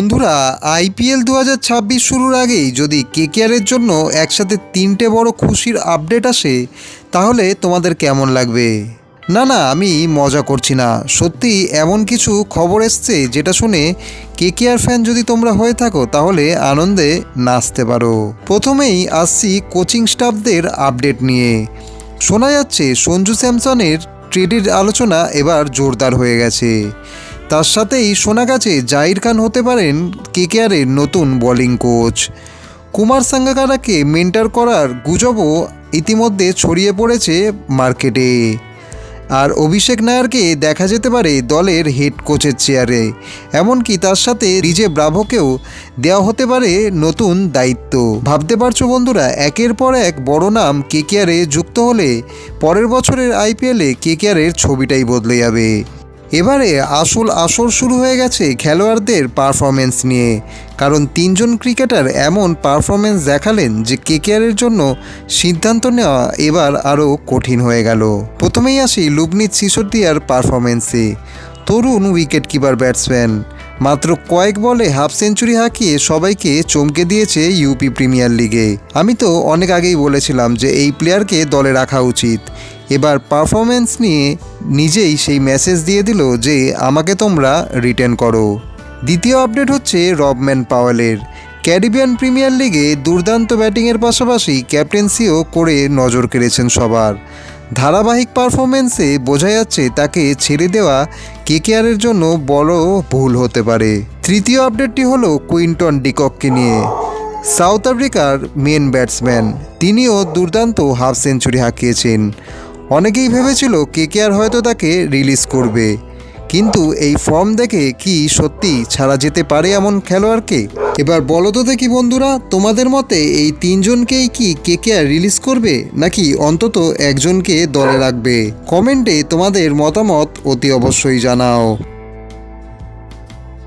বন্ধুরা আইপিএল দু হাজার ছাব্বিশ শুরুর আগেই যদি কেকেআরের জন্য একসাথে তিনটে বড় খুশির আপডেট আসে, তাহলে তোমাদের কেমন লাগবে? না না, আমি মজা করছি না। সত্যি এমন কিছু খবর এসছে যেটা শুনে কেকেআর ফ্যান যদি তোমরা হয়ে থাকো, তাহলে আনন্দে নাচতে পারো। প্রথমেই আসছি কোচিং স্টাফদের আপডেট নিয়ে। শোনা যাচ্ছে, সঞ্জু স্যামসনের ট্রেডের আলোচনা এবার জোরদার হয়ে গেছে। তার সাথেই শোনা গেছে জাহির খান হতে পারেন কেকেআরের নতুন বোলিং কোচ কুমার সাঙ্গাকারাকে মেন্টার করার গুজবও ইতিমধ্যে ছড়িয়ে পড়েছে মার্কেটে। আর অভিষেক নায়ারকে দেখা যেতে পারে দলের হেড কোচের চেয়ারে এমনকি তার সাথে রিজে ব্রাভোকেও দেওয়া হতে পারে নতুন দায়িত্ব। ভাবতে পারছ বন্ধুরা, একের পর এক বড় নাম কেকেআরে যুক্ত হলে পরের বছরের আইপিএলে কেকেআরের ছবিটাই বদলে যাবে। এবারে আসল আসর শুরু হয়ে গেছে খেলোয়াড়দের পারফরমেন্স নিয়ে। কারণ তিনজন ক্রিকেটার এমন পারফরমেন্স দেখালেন যে কেকেআরের জন্য সিদ্ধান্ত নেওয়া এবার আরও কঠিন হয়ে গেল। প্রথমেই আসি লুবনিত সিসোদিয়ার পারফরমেন্সে তরুণ উইকেট কিপার ব্যাটসম্যান মাত্র কয়েক বলে হাফ সেঞ্চুরি হাঁকিয়ে সবাইকে চমকে দিয়েছে ইউপি প্রিমিয়ার লিগে। আমি তো অনেক আগেই বলেছিলাম যে এই প্লেয়ারকে দলে রাখা উচিত। এবার পারফরমেন্স নিয়ে নিজেই সেই মেসেজ দিয়ে দিল যে আমাকে তোমরা রিটার্ন করো। দ্বিতীয় আপডেট হচ্ছে রবম্যান পাওয়েলের। ক্যারিবিয়ান প্রিমিয়ার লিগে দুর্দান্ত ব্যাটিংয়ের পাশাপাশি ক্যাপ্টেন্সিও করে নজর কেড়েছেন সবার। ধারাবাহিক পারফরমেন্সে বোঝা যাচ্ছে তাকে ছেড়ে দেওয়া কেকেআরের জন্য বড় ভুল হতে পারে। তৃতীয় আপডেটটি হলো কুইন্টন ডিকককে নিয়ে। সাউথ আফ্রিকার মেন ব্যাটসম্যান, তিনিও দুর্দান্ত হাফ সেঞ্চুরি হাঁকিয়েছেন। অনেকেই ভেবেছিল কেকেআর হয়তো তাকে রিলিজ করবে। কিন্তু এই ফর্ম দেখে কি সত্যি ছাড়া যেতে পারে এমন খেলোয়াড়কে? এবার বলো তো দেখি বন্ধুরা, তোমাদের মতে এই তিনজনকেই কি কে কে আর রিলিজ করবে, নাকি অন্তত একজনকে দলে রাখবে? কমেন্টে তোমাদের মতামত অতি অবশ্যই জানাও।